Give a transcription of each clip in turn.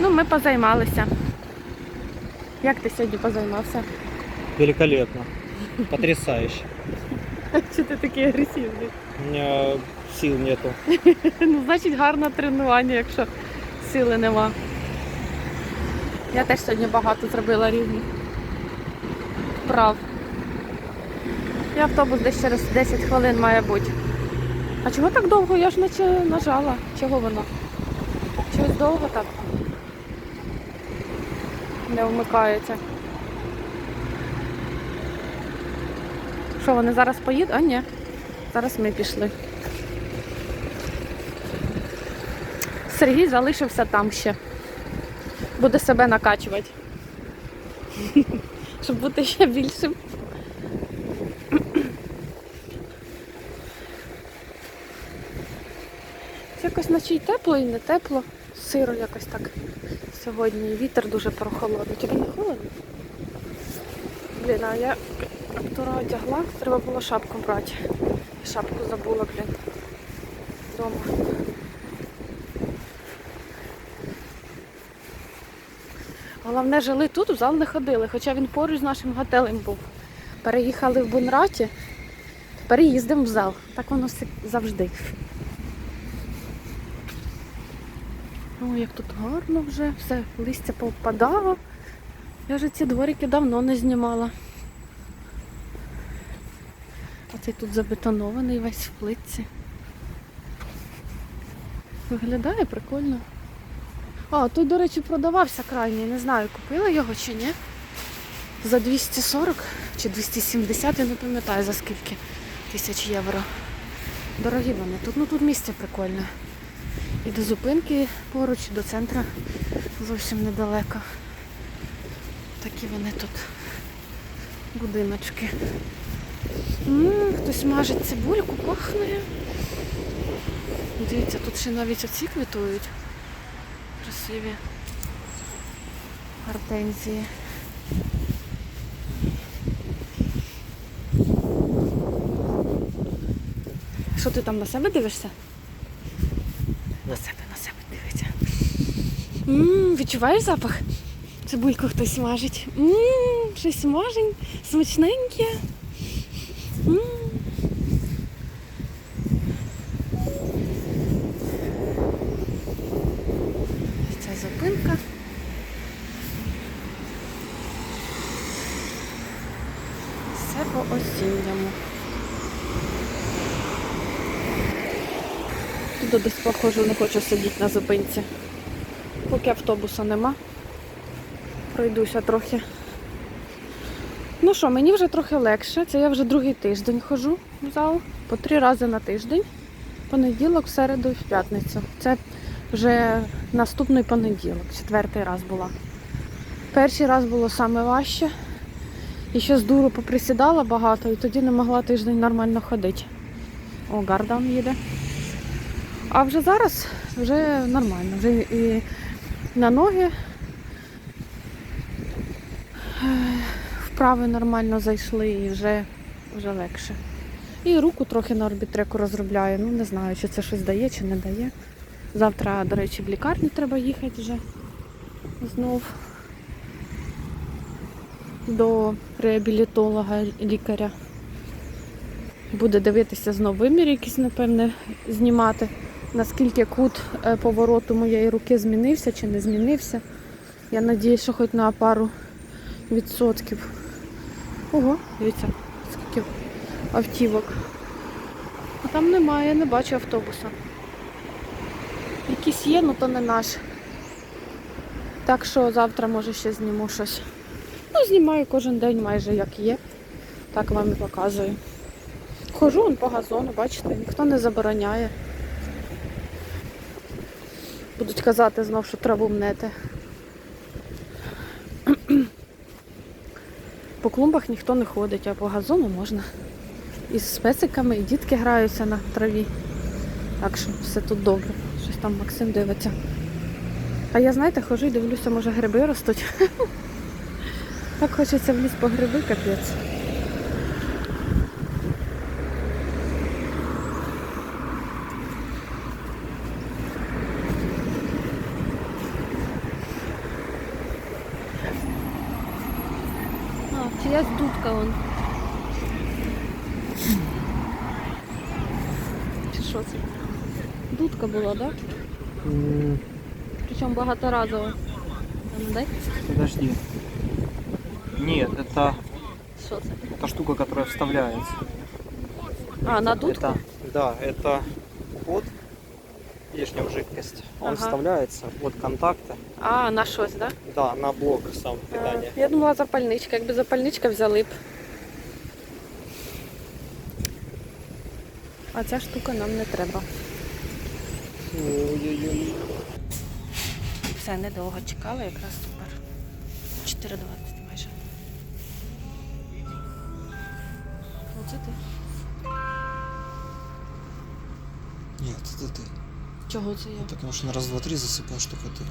Ну, ми позаймалися. Як ти сьогодні позаймався? Великолепно. Потрясающе. Чи ти такий агресивний? У меня сил нету. Ну, значить, гарне тренування, якщо сили нема. Я теж сьогодні багато зробила різних вправ. І автобус десь через 10 хвилин має бути. А чого так довго? Я ж наче нажала. Чого воно? Чогось довго так? Не вмикається. Що, вони зараз поїдуть? А ні. Зараз ми пішли. Сергій залишився там ще. Буде себе накачувати. Щоб бути ще більшим. Це якось наче й тепло, і не тепло. Сиро якось так сьогодні. Вітер дуже прохолодний. Тобі не холодно? Блін, а я каптура одягла, треба було шапку брати. Шапку забула, блін. Дома. Головне, жили тут, у зал не ходили, хоча він поруч з нашим готелем був. Переїхали в Бунраті, тепер їздимо в зал. Так воно завжди. О, як тут гарно вже, все, листя повпадало. Я вже ці дворики давно не знімала. А цей тут забетонований весь в плитці. Виглядає прикольно. А, тут, до речі, продавався крайній. Не знаю, купила його чи ні. За 240 чи 270, я не пам'ятаю за скільки тисяч євро. Дорогі вони. Тут, ну тут місце прикольне. І до зупинки поруч, і до центра зовсім недалеко. Такі вони тут будиночки. М, хтось мажить цибульку, пахне. Дивіться, тут ще навіть оці квітують. Красиві гортензії. Що ти там на себе дивишся? На себе, на себе дивиться. М, відчуваєш запах? Цибульку хтось смажить. М, щось смажень, смачненьке. М. Це зупинка. Все по осінньому. Туди десь похожу, не хочу сидіти на зупинці. Поки автобуса нема. Пройдуся трохи. Ну що, мені вже трохи легше. Це я вже другий тиждень ходжу в зал по три рази на тиждень. Понеділок, в середу і в п'ятницю. Це вже наступний понеділок, четвертий раз була. Перший раз було саме важче. І ще з дуру поприсідала багато, і тоді не могла тиждень нормально ходити. О, гардан їде. А вже зараз вже нормально. Вже і на ноги е, вправи нормально зайшли і вже, вже легше. І руку трохи на орбітреку розробляю. Ну не знаю, чи це щось дає, чи не дає. Завтра, до речі, в лікарню треба їхати вже знов до реабілітолога лікаря. Буде дивитися знов вимір якийсь, напевне, знімати. Наскільки кут е, повороту моєї руки змінився чи не змінився. Я надіюсь, що хоч на пару відсотків. Ого, дивіться, скільки автівок. А там немає, я не бачу автобуса. Якийсь є, ну то не наш. Так що завтра може ще зніму щось. Ну, знімаю кожен день майже як є. Так вам і показую. Хожу вон по газону, бачите, ніхто не забороняє. Будуть казати знов, що траву мнете. По клумбах ніхто не ходить, а по газону можна. І з песиками, і дітки граються на траві. Так що все тут добре. Щось там Максим дивиться. А я, знаєте, хожу і дивлюся, може гриби ростуть. Так хочеться в ліс по гриби, капець. Подожди. Нет, это, це? это штука, которая вставляется. А, на дудку? Это, да, это под лишнюю жидкость. Он Ага. вставляется, вот контакты. А, на щось? Да? Да, на блок сам питания. А, Я думала запальничка. Якби запальничка взяли б. А ця штука нам не треба. Ой-ой-ой. Все, недовго чекали, якраз. 4.20 майже. Оце ти. Нет, это ты. Чого це я? Потому что на раз, два, три засыпаешь только ты.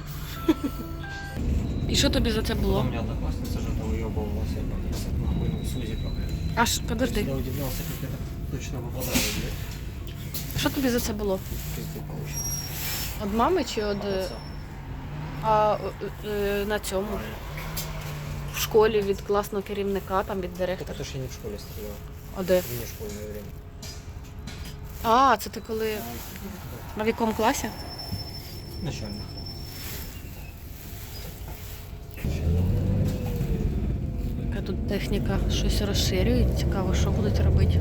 І що тобі за це У було? меня одноклассница же это уебывалась, я поднялся нахуй, ну, с узиком. Аж подожди. Я удивлялся, как это точно выпадает, блядь. Що тобі за це було? Пизду получил. Од мами чи од. е, А е, е, на цьому? В школі від класного керівника, там від Так директора. это ж я не в школе стрелял, А де? в вне школьное время. А, це ти коли. На в якому класі? Начальник. Яка тут техніка щось розширює. Цікаво, що будуть робити.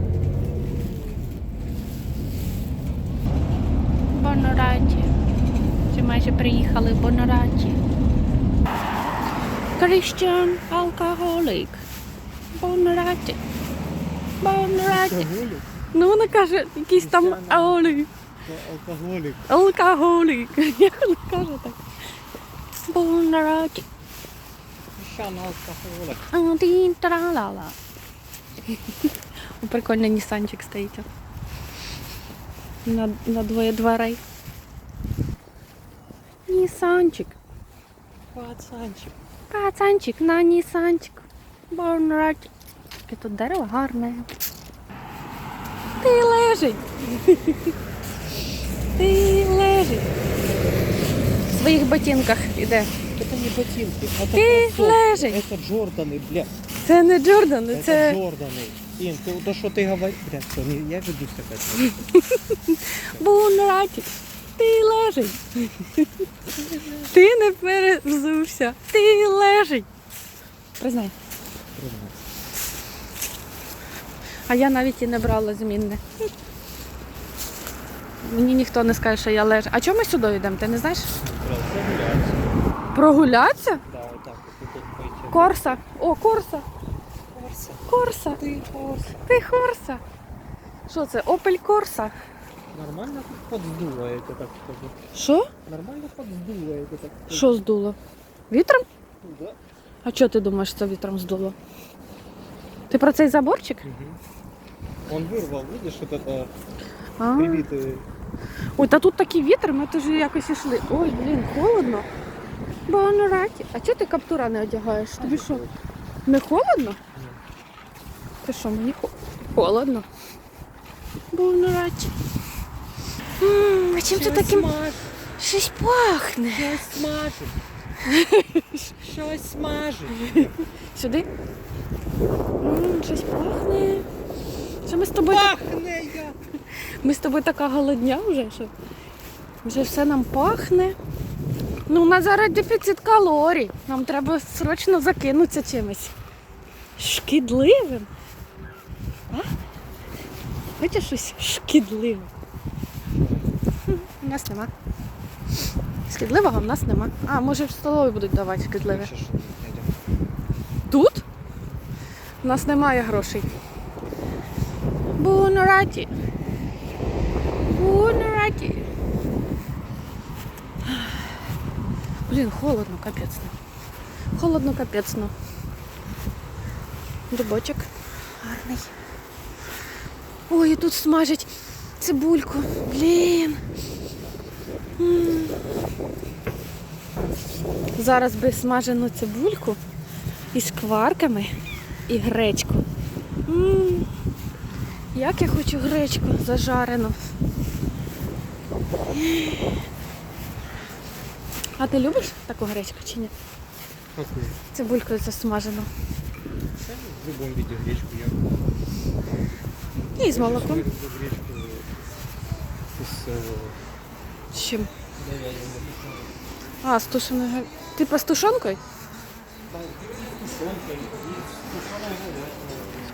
Бонораті. Чи майже приїхали в Бонораті. Алкоголік. Бонораті. Бонораті. Алкоголик? Ну вона каже, якийсь там Крістіан алкоголік. Алкоголик. Алкоголік. Як вона каже так? Бонораті. Щана алкоголик. Один тралала. Прикольний Нісанчик стоїть. На, на двоє дверей. Нісанчик. Пацанчик. Пацанчик на Нісанчик. Бонраті. Яке тут дерево гарне. Ти лежить. Ти лежить. В своїх ботинках іде. Это не ботинки, это Ты кроссовки. лежи. Это Джорданы, бля. Це не Джордан, Это це. Джорданы. Ин, ты, то, что ты говоришь, бля, все, не, я веду себя Бунраті, ти лежить. Ти не перевзувся. Ти лежить. Признай. А я навіть і не брала змінне. Мені ніхто не скаже, що я лежу. А чому ми сюди йдемо? Ти не знаєш? Прогулятися? Так вот. Корса. О, корса. Корса. Корса. Ты корса. Ти корса. Що це? Опель Корса. Нормально подсдуло, я тебе так скажу. Що? Нормально подсдуло, я тебе так скажу. Що здуло? Вітром? Да. А чого ти думаєш, це вітром здуло? Ти про цей заборчик? Он вырвал, видишь, вот это А. прибитый. Ой, та тут такий вітер, ми теж якось йшли. Ой, блін, холодно. Бонраті. А чого ти каптура не одягаєш? Тобі що? Не холодно? Ти що, мені хо- холодно. Бонраті. М, А чим це таким щось пахне? Щось смажить. Щось смажить. Сюди? М, Щось пахне. Що ми з тобою так Пахне я. Ми з тобою така голодня вже, що вже все нам пахне. Ну, у нас зараз дефіцит калорій. Нам треба срочно закинутися чимось. Шкідливим. А? Хочеш щось шкідливе? У нас нема. Шкідливого в нас нема. А, може в столові будуть давати шкідливе. Тут? У нас немає грошей. Бунраті. Бунраті. Блін, холодно, капець. Холодно, капець. Дубочок гарний. Ой, і тут смажать цибульку. Блін. Зараз би смажену цибульку із кварками і гречку. М, Як я хочу гречку зажарену. А ти любиш таку гречку чи ні? Какую? Цибулькою засмажену. В любом виде гречку я І з молоком. З чим? А, з тушеною. га- Типа з тушонкою?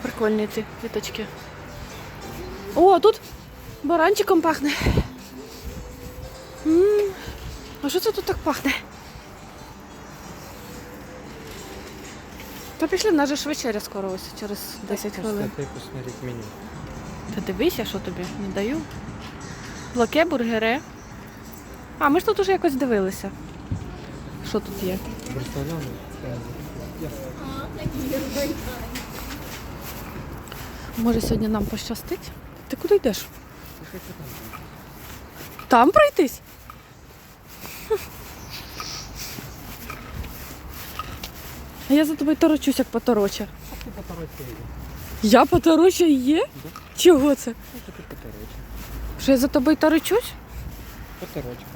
Прикольні ці квіточки. О, тут баранчиком пахне. М, А що це тут так пахне? Та пішли, в нас же ж вечеря скоро ось через 10 хвилин. Та дивися, що тобі не даю. Лаке, бургере. А, ми ж тут уже якось дивилися. Що тут є? Може сьогодні нам пощастить? Ти куди йдеш? Там пройтись? А я за тобою торочусь, як потороча. Я потороча і є? Чого це? Що я за тобою торочусь? Поторочка.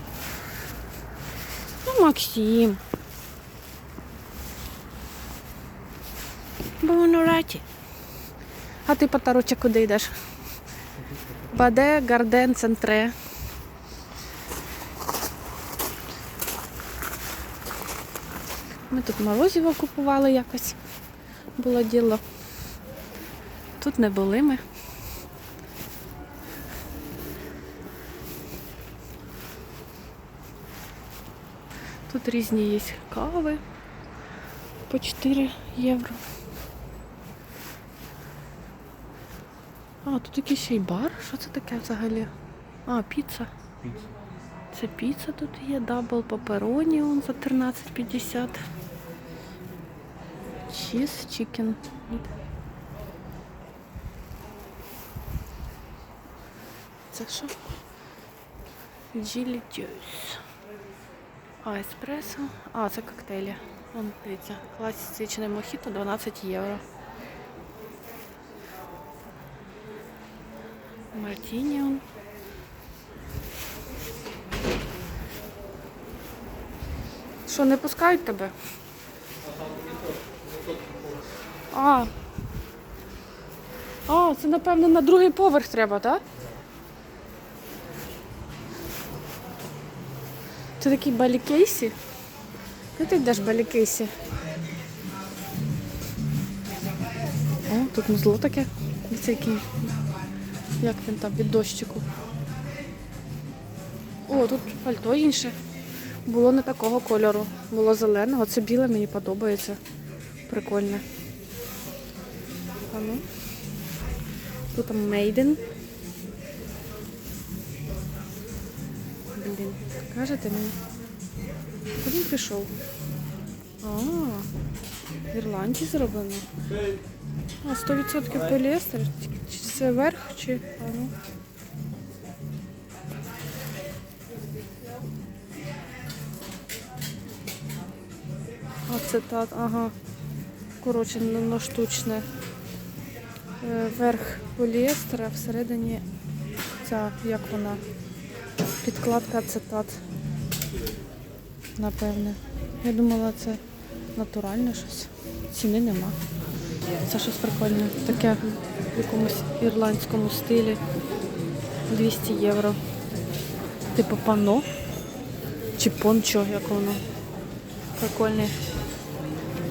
Максим. Бонураті. А ти потороча куди йдеш? Баде Гарден Центре. Ми тут морозиво купували якось. Було діло. Тут не були ми. Тут різні є кави по 4 євро. А, тут якийсь ще й бар. Що це таке взагалі? А, піца. Це піца тут є, дабл папероні он за 13,50. Чіз, чікен. Це що? Джилі дюс. А, еспресо. А, це коктейлі. Вон, дивіться, класичне мохіто 12 євро. Мартіні. он. Що, не пускають тебе? А. А, це напевно на другий поверх треба, так? Це такий балікейсі. Де ти йдеш балікейсі? О, тут музло таке. Який. Як він там від дощику. О, тут пальто інше. Було не такого кольору. Було зеленого. Це біле мені подобається. Прикольне. А ну. Тут там Maiden. Блін, кажете мені. Куди він пішов? А, в Ірландії зроблено. А, 100% поліестер. Чи це верх, чи. А ну. Ацетат, ага. Коротше, воно штучне. Е, Верх поліестера, всередині ця, як вона, підкладка ацетат. Напевне. Я думала, це натуральне щось. Ціни нема. Це щось прикольне. Таке в якомусь ірландському стилі. 200 євро. Типу пано. Чи пончо, як воно. Прикольний.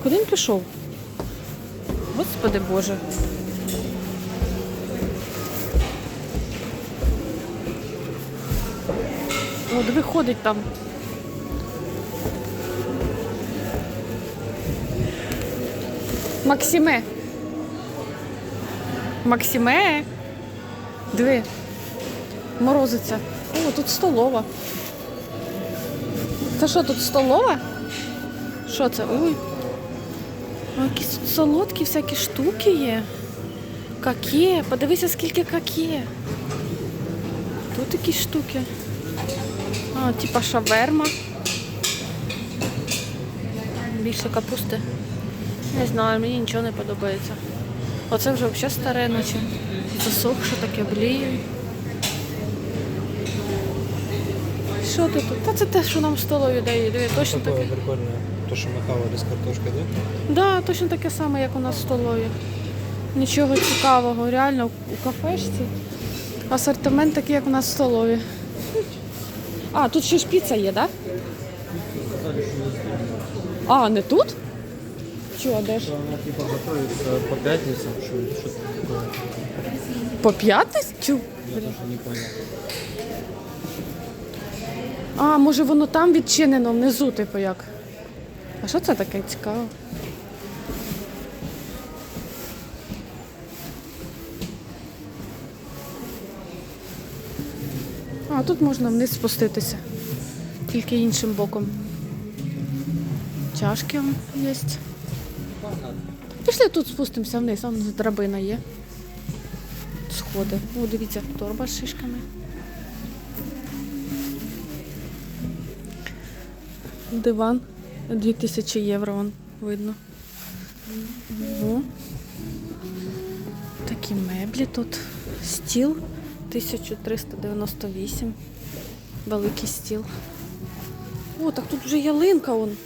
Куди він пішов? Господи Боже. О, диви ходить там. Максиме. Максиме. Диви. Морозиться. О, тут столова. Це що тут столова? Що це? Ой. А якісь тут солодкі всякі штуки є. Каке? Подивися, скільки каке. Тут якісь штуки. А, типа шаверма. Більше капусти. Не знаю, мені нічого не подобається. Оце вже взагалі старе, наче. Засохше таке бліє. Що тут? Та це те, що нам в столові. Диви, точно Такое таке. прикольное. То, що ми хавали з картошкою, да? Да, точно таке саме, як у нас в столові. Нічого цікавого, реально у кафешці. Асортимент такий, як у нас в столові. А, тут ще ж піца є, так? Да? А, не тут? Чого, де ж? Вона типа готується по п'ятницям, що що таке. По. Я не понял. А, може воно там відчинено внизу, типу як. А що це таке цікаво? Тут можна вниз спуститися. Тільки іншим боком. Чашки є. Пішли тут спустимося вниз, там драбина є. Сходи. О, дивіться, торба з шишками. Диван 2000 євро вон, видно. Ого. Такі меблі тут. Стіл 1398. Великий стіл. О, так тут вже ялинка он.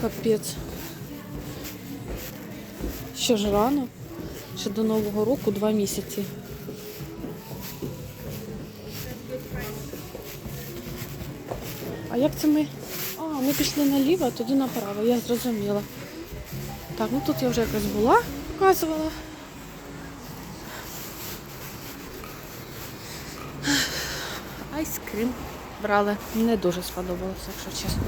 Капець. Ще ж рано. Ще до Нового року два місяці. А як це ми? А, ми пішли наліво, а тоді направо, я зрозуміла. Так, ну тут я вже якось була, показувала. Айскрім брали. Не дуже сподобалося, якщо чесно.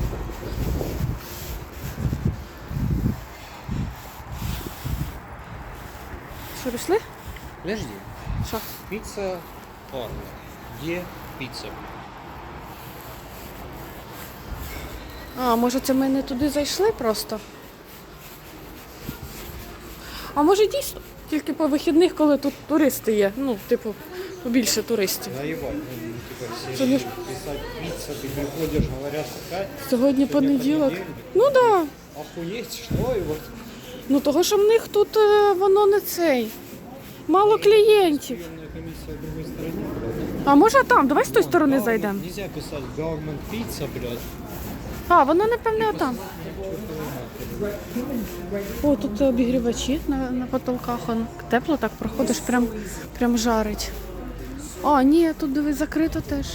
Що, пішли? Подожди. Що? Піца парна. Є піца. А, може це ми не туди зайшли просто? А може дійсно тільки по вихідних, коли тут туристи є. Ну, типу, побільше туристів. Наїбать. Ну, типа, Це не- сидиш, писать ти приходиш, говорять. Сьогодні понеділок. Ну так. Да. Охуєть, що? І от Ну того, що в них тут е, воно не цей. Мало клієнтів. А може там? Давай з тої сторони зайдемо. Нельзя писать government pizza, блядь. А, воно напевне отам. О, тут обігрівачі на, на потолках. Тепло так проходиш, прям, прям жарить. А, ні, тут диви, закрито теж.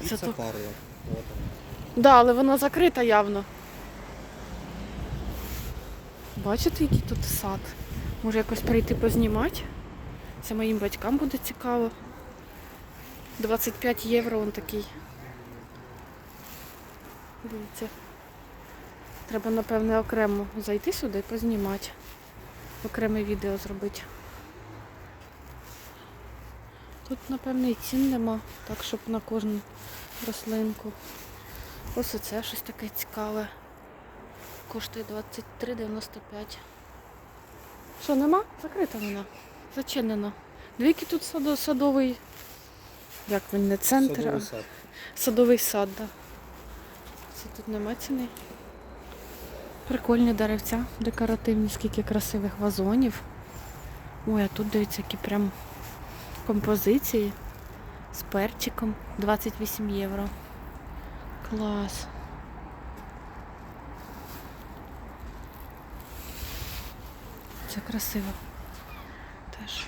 Піца так. Да, але вона закрита явно. Бачите, який тут сад? Може якось прийти познімати? Це моїм батькам буде цікаво. 25 євро він такий. Дивіться. Треба, напевне, окремо зайти сюди і познімати. Окреме відео зробити. Тут, напевне, і цін нема, так щоб на кожну рослинку. Ось оце щось таке цікаве. Коштує 23,95. Що, нема? Закрита вона. Зачинена. Двійки тут садо, садовий. Як він не центр, Садовий сад. садовий сад, да. Це тут нема ціни. Прикольні деревця, декоративні, скільки красивих вазонів. Ой, а тут дивіться, які прям композиції з перчиком. 28 євро. Клас. Це красиво. Теж.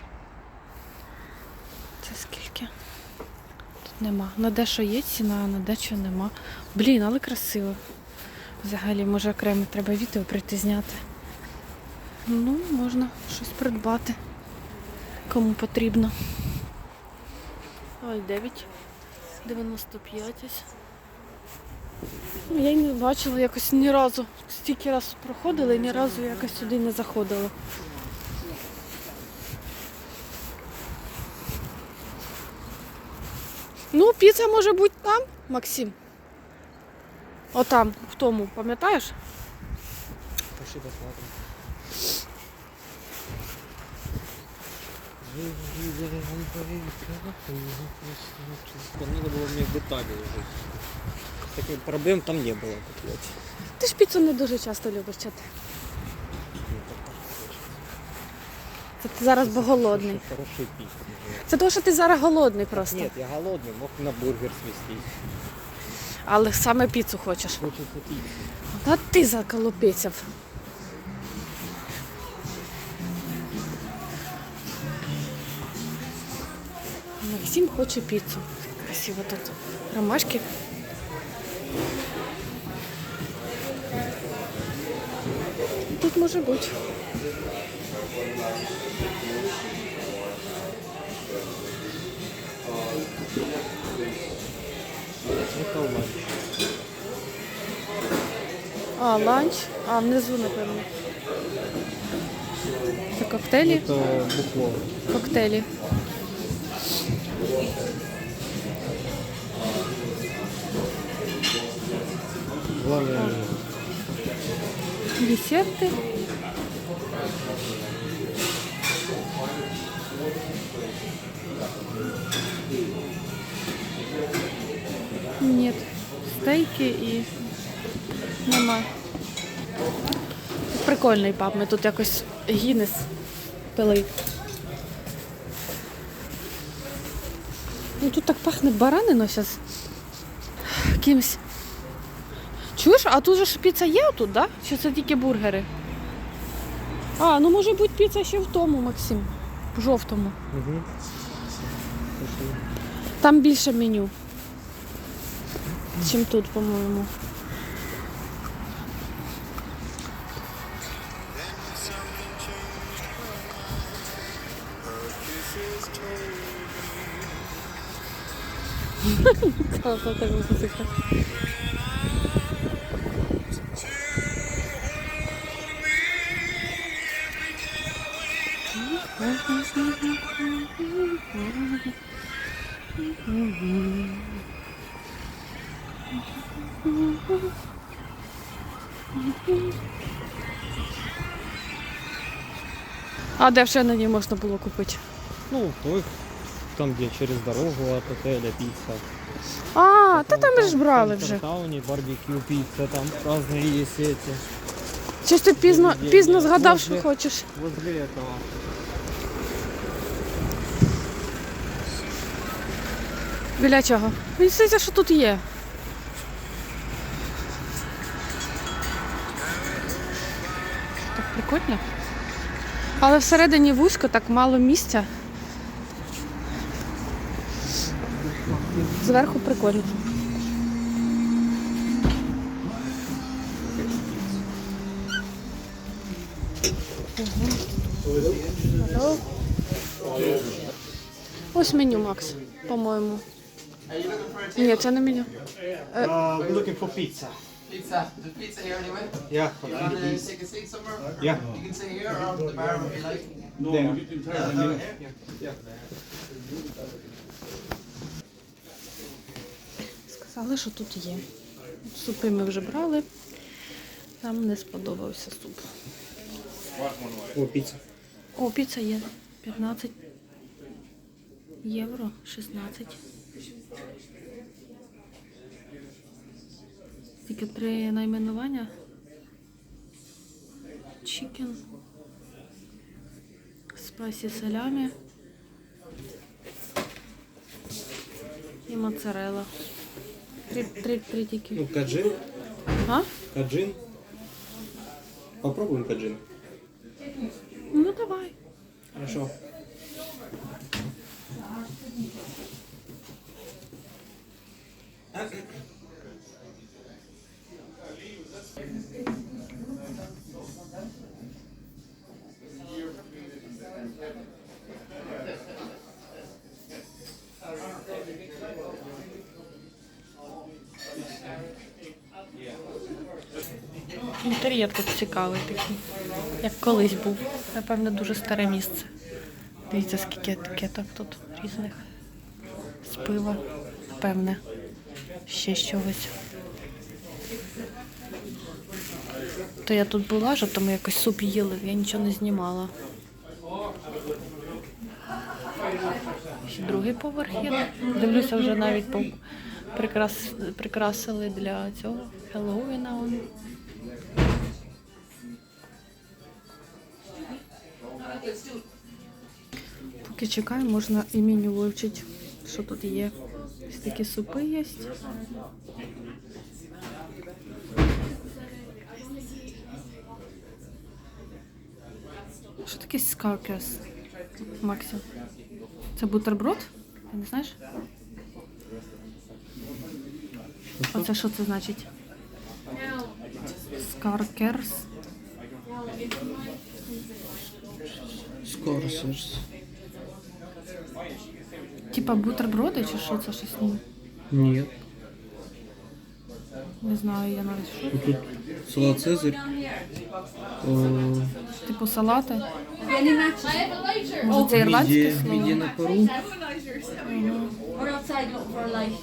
Це скільки? Тут нема. На дещо є ціна, а на дещо нема. Блін, але красиво. Взагалі, може окремо треба відео прийти зняти. Ну, можна щось придбати. Кому потрібно. Ой, 9. 95 ось. Ну, я й не бачила якось ні разу. Стільки раз проходила і ні разу якось сюди не заходила. Ну, піца може бути там, Максим. Отам, в тому, пам'ятаєш? Пошли посмотрим. Надо было мне детали уже. Таких проблем там не было, блядь. Ти ж піцу не дуже часто любиш чати. Це ти зараз бо голодний. Хороший пить. Це тому, що ти зараз голодний просто. Нет, я голодный, мог на бургер свести. Але саме піцу хочеш. Хочеться піцу. Та ти заколопецяв. Максим хоче піцу. Красиво тут. Ромашки. Тут може бути. А, ланч. А, внизу, напевно. Це коктейлі. Це букло. Коктейлі. Десерти. Нет. Стейки і нема. Прикольний паб. Ми тут якось Гіннес пили. Ну тут так пахне бараниною зараз. Кимось. Чуєш, а тут же ж піца є тут, да? Чи це тільки бургери? А, ну може бути піца ще в тому, Максим. В жовтому. Угу. Там більше меню. Чим тут, по-моєму. Класна музика. А де ще на можна було купити? Ну, той, там, где через дорогу от отеля пицца. А, та там ми ж брали вже. В Тауні барбекю пицца, там разные есть эти. Щось ти пізно, Ні, пізно ні, згадав, возле- що хочеш. Возле этого. Біля чого? Мені здається, що тут є. Так прикольно. Але всередині вузько, так мало місця. Зверху прикольно. Ого. Ось меню, Макс, по-моєму. Ні, це не меню. Uh, we're looking for pizza. Pizza. There's pizza here anyway. Yeah. You want to take a seat somewhere? Yeah. You can sit here or the bar if you like. No, There. Сказали, що тут є. Супи ми вже брали. Нам не сподобався суп. О, пицца. О, піца є. 15 євро, 16. Тільки три найменування. Чікен. Спайсі салямі. І моцарелла. Три, три, три тільки. Ну, каджин. А? Каджин. Попробуем каджин. Ну давай. Хорошо. Інтер'єр тут цікавий такий, як колись був. Напевно, дуже старе місце. Дивіться, скільки етикеток тут різних. З пива, напевне, ще чогось. То я тут була, що то ми якось суп їли, я нічого не знімала. Ще другий поверх є. Дивлюся, вже навіть прикрас... прикрасили для цього Хеллоуіна. Поки чекаю, можна і меню вивчити, що тут є. Ось такі супи є. Що таке скаркес, Максим? Це бутерброд? Ти не знаєш? Оце що це значить? Скаркерс. Скорсерс. Типа бутерброди чи що це щось? ні? Нет. Не знаю, я навіть що. Тут салат Цезарь. О, Типу салати. Any matches? Може це ірландське Мідія, слово? мідія на пару. We're outside looking for a light.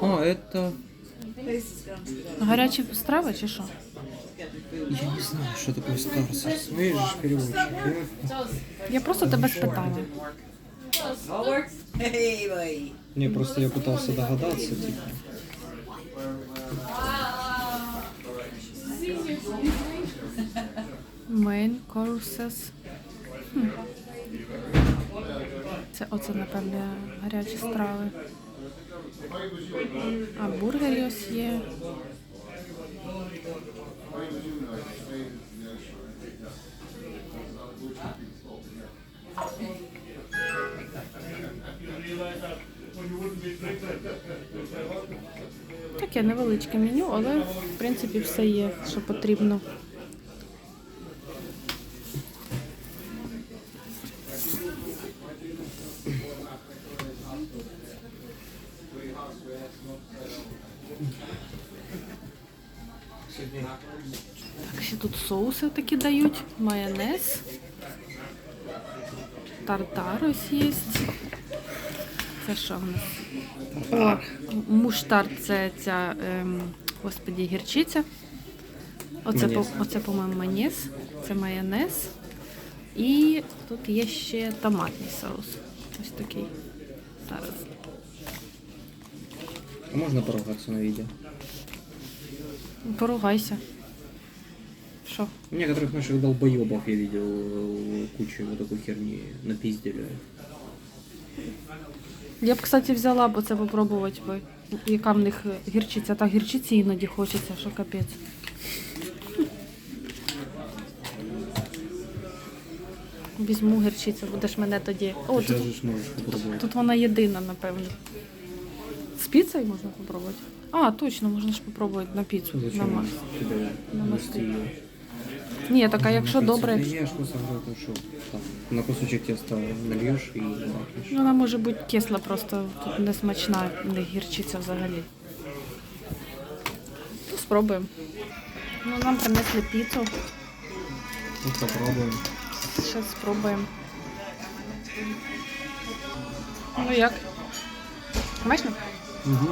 А, это... Гарячі страви чи що? Я не знаю, что такое Скорсерс. Видишь, переводчик. Я просто тебе спитала. Не, просто я пытался догадаться, типа. Main courses. Хм. Це оце, напевне, гарячі страви. А бургері ось є. Таке невеличке меню, але в принципі все є, що потрібно. Такі дають, майонез, тартар ось є. Це що в нас? О, муштард це ця, ем, господі, гірчиця. Оце, по, оце, по-моєму, майонез, це майонез. І тут є ще томатний соус. Ось такий. Зараз. А можно поругаться на видео? Поругайся. Що? Некоторых наших долбоебов я видел э, кучу вот такой херни напиздили. Я б, кстати, взяла б це попробувати би. Яка в них гірчиця, та гірчиці іноді хочеться, що капець. Візьму гірчицю, будеш мене тоді. О, тут, же можешь тут вона єдина, напевно. З піцею можна попробувати? А, точно, можна ж попробувати на піцу. На Зачем мас. тебе нести ее? Ні, так а якщо добре, ешь на самом деле, там, на кусочек теста нальешь и бахнешь. ну, вона може бути кисла, просто тут не смачна, не гірчиця взагалі. Ну, спробуємо. Ну, нам принесли піцу. Ну, попробуем. Ще спробуємо. Ну як? Смачно? Угу.